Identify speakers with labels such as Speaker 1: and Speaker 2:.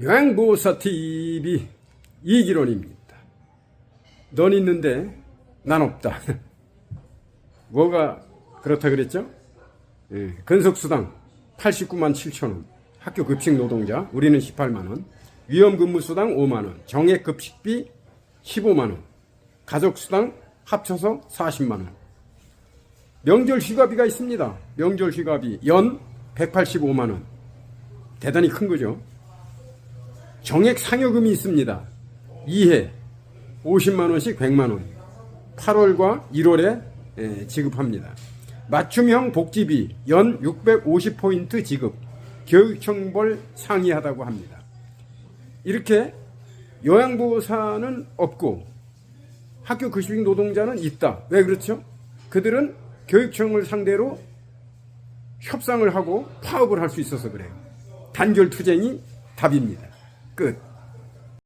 Speaker 1: 요양보호사 TV 이기론입니다. 넌 있는데 난 없다. 뭐가 그렇다 그랬죠? 예, 근속수당 89만 7천 원, 학교 급식 노동자 우리는 18만 원, 위험근무수당 5만 원, 정액급식비 15만 원, 가족수당 합쳐서 40만 원. 명절 휴가비가 있습니다. 명절 휴가비 연 185만 원. 대단히 큰 거죠. 정액 상여금이 있습니다. 2회 50만 원씩 100만 원. 8월과 1월에 예, 지급합니다. 맞춤형 복지비 연 650포인트 지급. 교육청벌 상이하다고 합니다. 이렇게 요양보호사는 없고 학교 급식 노동자는 있다. 왜 그렇죠? 그들은 교육청을 상대로 협상을 하고 파업을 할 수 있어서 그래요. 단결 투쟁이 답입니다. Good.